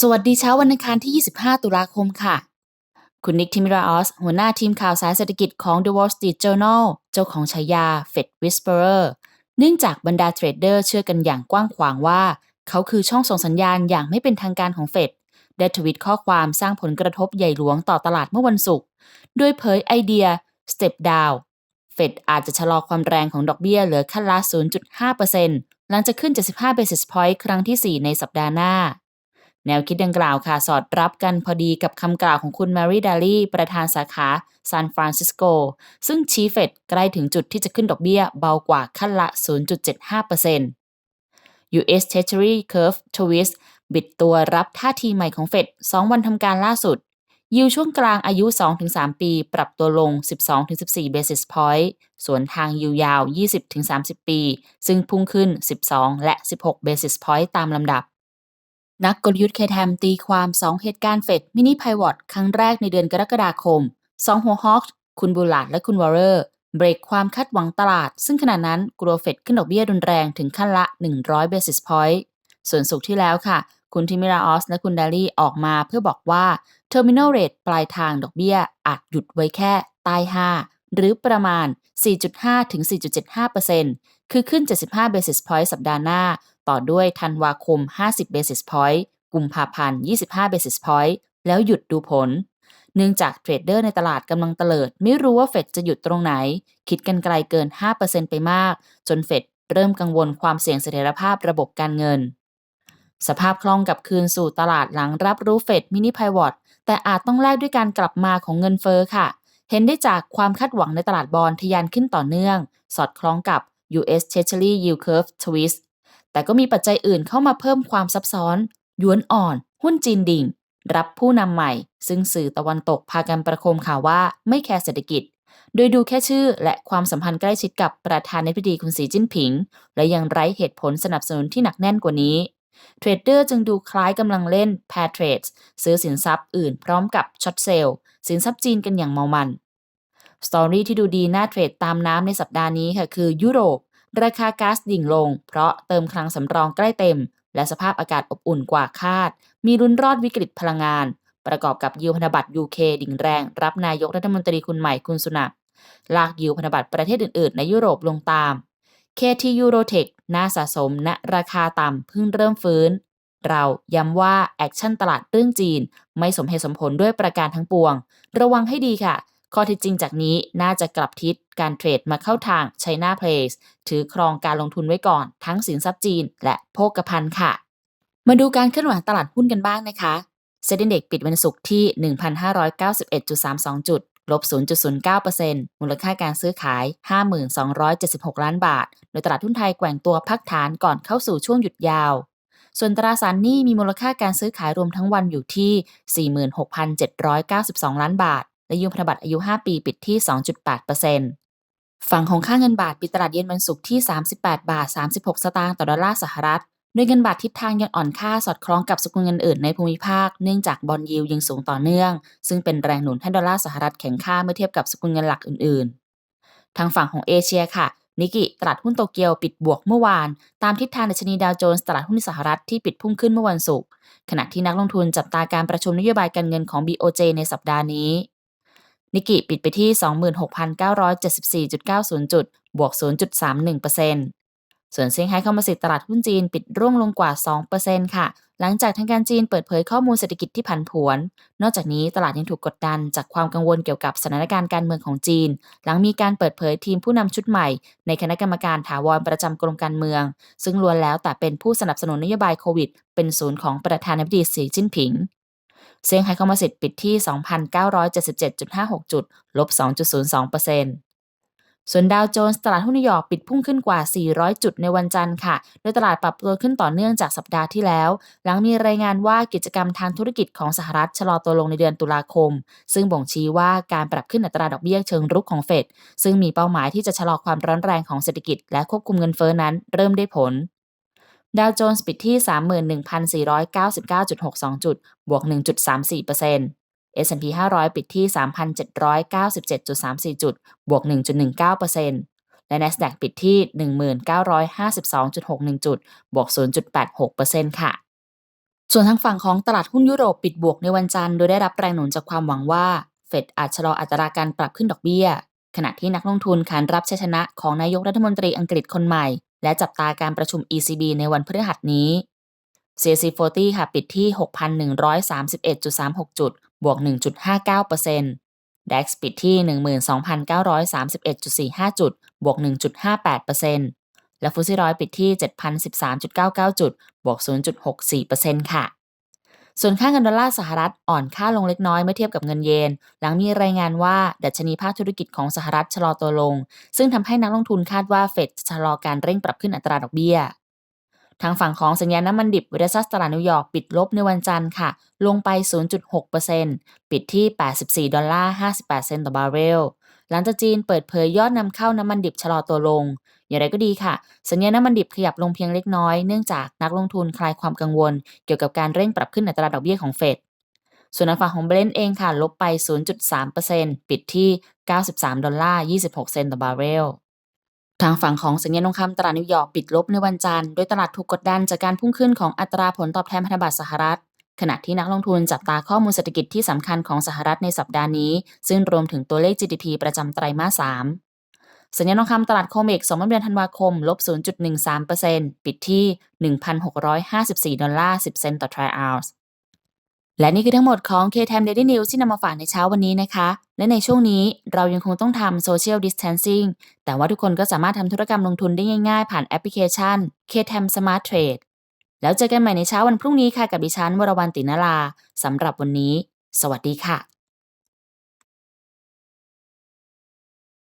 สวัสดีเช้าวันอังคารที่ 25 ตุลาคมค่ะ คุณนิกทิมิราออส หัวหน้าทีมข่าวสายเศรษฐกิจของ The Wall Street Journal เจ้าของฉายา Fed Whisperer เนื่องจากบรรดาเทรดเดอร์เชื่อกันอย่างกว้างขวางว่า เขาคือช่องส่งสัญญาณอย่างไม่เป็นทางการของเฟดได้ทวิตข้อความสร้างผลกระทบใหญ่หลวงต่อตลาดเมื่อวันศุกร์โดยเผยไอเดีย Step Down เฟดอาจจะชะลอความแรงของดอกเบี้ยเหลือขั้นละ 0.5%หลังจากขึ้น75 basis point ครั้งที่ 4 ในสัปดาห์หน้า แนวคิดดังกล่าวค่ะ สอดรับกันพอดีกับคำกล่าวของคุณแมรี่ดาลี่ประธานสาขาซานฟรานซิสโก ซึ่งชี้เฟดใกล้ถึงจุดที่จะขึ้นดอกเบี้ยเบากว่าขั้นละ 0.75% US Treasury Curve Twist บิดตัวรับท่าทีใหม่ของเฟด2 วันทำการล่าสุด ยิวช่วงกลางอายุ 2-3 ปี ปรับตัวลง 12-14 basis point ส่วนทางยิวยาว 20-30 ปี ซึ่งพุ่งขึ้น 12 และ 16 basis point ตามลำดับ นักกลยุทธ์เคแทมตีความ 2 เหตุการณ์เฟดมินิไพวอตครั้งแรกในเดือนกรกฎาคม 2 หัวฮอกคุณบูลาดและคุณวอร์เรอร์ เบรกความคาดหวังตลาด ซึ่งขณะนั้นกลัวเฟดขึ้นดอกเบี้ยรุนแรงถึงขั้นละ 100 basis point ส่วนสุกที่แล้วค่ะ คุณทิมิราออสและคุณดาลี่ออกมาเพื่อบอกว่า Terminal Rate ปลายทางดอกเบี้ยอาจหยุดไว้แค่ใต้5 หรือประมาณ 4.5 ถึง 4.75%คือขึ้น 75 basis point สัปดาห์หน้า ต่อด้วยธันวาคม 50 basis point กุมภาพันธ์ 25 basis point แล้วหยุดดูผล เนื่องจากเทรดเดอร์ในตลาดกำลังเตลิด ไม่รู้ว่าเฟดจะหยุดตรงไหน คิดกันไกลเกิน 5%ไปมาก จนเฟดเริ่มกังวลความเสี่ยงเสถียรภาพระบบการเงิน สภาพคล่องกับคืนสู่ตลาดหลังรับรู้เฟดมินิไพวอตแต่อาจต้องแลกด้วยการกลับมาของเงินเฟอ้อค่ะ เห็นได้จากความคาดหวังในตลาดบอลทะยานขึ้นต่อเนื่อง สอดคล้องกับ US Treasury Yield Curve Twist แต่ก็มีปัจจัยอื่นเข้ามาเพิ่มความซับซ้อนหยวนอ่อน หุ้นจีนดิ่ง รับผู้นำใหม่ ซึ่งสื่อตะวันตกพากันประโคมข่าวว่าไม่แคร์เศรษฐกิจ โดยดูแค่ชื่อและความสัมพันธ์ใกล้ชิดกับประธานาธิบดีคุณสีจิ้นผิง และยังไร้เหตุผลสนับสนุนที่หนักแน่นกว่านี้เทรดเดอร์จึงดูคล้ายกำลังเล่น pair trades ซื้อสินทรัพย์อื่นพร้อมกับช็อตเซลล์สินทรัพย์จีนกันอย่างเมามัน สตอรี่ที่ดูดีน่าเทรดตามน้ำในสัปดาห์นี้ค่ะคือยุโรป ราคาก๊าซดิ่งลง เพราะเติมคลังสำรองใกล้เต็ม และสภาพอากาศอบอุ่นกว่าคาด มีรุนรอดวิกฤตพลังงาน ประกอบกับยิวพันธบัตร UK ดิ่งแรง รับนายกรัฐมนตรีคนใหม่คุณสุนักลากยิวพันธบัตรประเทศอื่นๆ ในยุโรปลงตาม KT Eurotech น่าสะสมณราคาต่ำเพิ่งเริ่มฟื้น เราย้ำว่าแอคชั่นตลาดเรื่องจีน ไม่สมเหตุสมผลด้วยประการทั้งปวง ระวังให้ดีค่ะ ข้อท็จจริงจากนี้น่าจะกลับทิศการเทรดมาเข้าทาง China Place ถือครองการลงทุนไว้ก่อน ทั้งสินทรัพย์จีน และโภคภัณฑ์ค่ะ มาดูการเคลื่อนไหวตลาดหุ้นกันบ้างนะคะเซ็นดีเด็กปิดวันศุกร์ที่ 1,591.32 จุดลบ 0.09%มูลค่าการซื้อขาย 5276 ล้านบาท โดยตลาดหุ้นไทยแกว่งตัวพักฐานก่อนเข้าสู่ช่วงหยุดยาว ส่วนตราสารหนี้มีมูลค่าการซื้อขายรวมทั้งวันอยู่ที่ 46,792 ล้านบาท และยูพันธบัตรอายุ 5 ปีปิดที่ 2.8%ฝั่งของค่าเงินบาทปิดตลาดเย็นวันศุกร์ที่ 38 บาท 36 สตางค์ต่อดอลลาร์สหรัฐโดยเงินบาททิศทางยังอ่อนค่าสอดคล้องกับสกุลเงินอื่นในภูมิภาคเนื่องจากบอลยิวยังสูงต่อเนื่อง ซึ่งเป็นแรงหนุนให้ดอลลาร์สหรัฐแข็งค่าเมื่อเทียบกับสกุลเงินหลักอื่นๆ ทางฝั่งของเอเชียค่ะ นิกิตลาดหุ้นโตเกียวปิดบวกเมื่อวาน ตามทิศทางดัชนีดาวโจนส์ตลาดหุ้นสหรัฐที่ปิดพุ่งขึ้นเมื่อวันศุกร์ขณะที่นักลงทุนจับตาการประชุมนโยบายการเงินของ BOJ ในสัปดาห์นี้ นิกิปิดไปที่ 26,974.90 จุด บวก 0.31%ส่วนเซี่ยงไฮ้คอมโพสิตตลาดหุ้นจีนปิดร่วงลงกว่า 2%ค่ะ หลังจากทางการจีนเปิดเผยข้อมูลเศรษฐกิจที่ผันผวน นอกจากนี้ตลาดยังถูกกดดันจากความกังวลเกี่ยวกับสถานการณ์การเมืองของจีน หลังมีการเปิดเผยทีมผู้นำชุดใหม่ ในคณะกรรมการถาวรประจำกรมการเมือง ซึ่งล้วนแล้วแต่เป็นผู้สนับสนุนนโยบายโควิด เป็นศูนย์ของประธานาธิบดีสีจิ้นผิง ซี่ยงไฮ้คอมโพสิตปิดที่ 2,977.56 จุด ลบ 2.02%ส่วนดาวโจนส์ตลาดหุ้นนิวยอร์กปิดพุ่งขึ้นกว่า 400 จุดในวันจันทร์ค่ะ โดยตลาดปรับตัวขึ้นต่อเนื่องจากสัปดาห์ที่แล้ว หลังมีรายงานว่ากิจกรรมทางธุรกิจของสหรัฐชะลอตัวลงในเดือนตุลาคม ซึ่งบ่งชี้ว่าการปรับขึ้นอัตราดอกเบี้ยเชิงรุกของเฟดซึ่งมีเป้าหมายที่จะชะลอความร้อนแรงของเศรษฐกิจและควบคุมเงินเฟ้อนั้นเริ่มได้ผล ดาวโจนส์ปิดที่ 31,499.62 จุด บวก 1.34% S&P 500 ปิดที่ 3,797.34 จุด บวก 1.19%และ NASDAQ ปิดที่ 1952.61 จุด บวก 0.86%ค่ะ ส่วนทางฝั่งของตลาดหุ้นยุโรปปิดบวกในวันจันทร์ โดยได้รับแรงหนุนจากความหวังว่า เฟดอาจชะลออัตราการปรับขึ้นดอกเบี้ย ขณะที่นักลงทุนขานรับชัยชนะของนายกรัฐมนตรีอังกฤษคนใหม่ และจับตาการประชุม ECB ในวันพฤหัสนี้ CAC 40 ค่ะ ปิดที่ 6,131.36 จุด บวก 1.59% DAX ปิดที่ 12,931.45 จุด บวก 1.58%และฟุตซี่ร้อยปิดที่ 7,013.99 จุด บวก 0.64%ค่ะ ส่วนค่าเงินดอลลาร์สหรัฐอ่อนค่าลงเล็กน้อยเมื่อเทียบกับเงินเยน หลังมีรายงานว่า ดัชนีภาคธุรกิจของสหรัฐชะลอตัวลง ซึ่งทำให้นักลงทุนคาดว่าเฟดจะชะลอการเร่งปรับขึ้นอัตราดอกเบี้ยทางฝั่งของสัญญาณน้ำมันดิบเวซัสตลาดนิวยอร์กปิดลบในวันจันทร์ค่ะ ลงไป 0.6%ปิดที่ 84 ดอลลาร์ 58 เซนต์ต่อบาร์เรล หลังจากจีนเปิดเผยยอดนำเข้าน้ำมันดิบชะลอตัวลง อย่างไรก็ดีค่ะ สัญญาณน้ำมันดิบขยับลงเพียงเล็กน้อย เนื่องจากนักลงทุนคลายความกังวล เกี่ยวกับการเร่งปรับขึ้นอัตราดอกเบี้ยของเฟด ส่วนทางฝั่งของเบรนท์เองค่ะ ลบไป 0.3%ปิดที่ 93 ดอลลาร์ 26 เซนต์ต่อบาร์เรลทางฝั่งของสัญญาณทองคำตลาดนิวยอร์กปิดลบในวันจันทร์โดยตลาดถูกกดดันจากการพุ่งขึ้นของอัตราผลตอบแทนพันธบัตรสหรัฐ ขณะที่นักลงทุนจับตาข้อมูลเศรษฐกิจที่สำคัญของสหรัฐในสัปดาห์นี้ ซึ่งรวมถึงตัวเลข GDP ประจำไตรมาส 3 สัญญาณทองคำตลาดโคเมก2เดือนธันวาคมลบ0.13%ปิดที่ 1,654 ดอลลาร์ 10 เซนต์ต่อทรัลออนซ์และนี่คือทั้งหมดของ K-Time Daily News ที่นำมาฝากในเช้าวันนี้นะคะ และในช่วงนี้เรายังคงต้องทำ Social Distancing แต่ว่าทุกคนก็สามารถทำธุรกรรมลงทุนได้ง่ายๆ ผ่านแอปพลิเคชัน K-Time Smart Trade แล้วเจอกันใหม่ในเช้าวันพรุ่งนี้ค่ะกับดิฉันวรวรรณตินาลาสำหรับวันนี้ สวัสดีค่ะ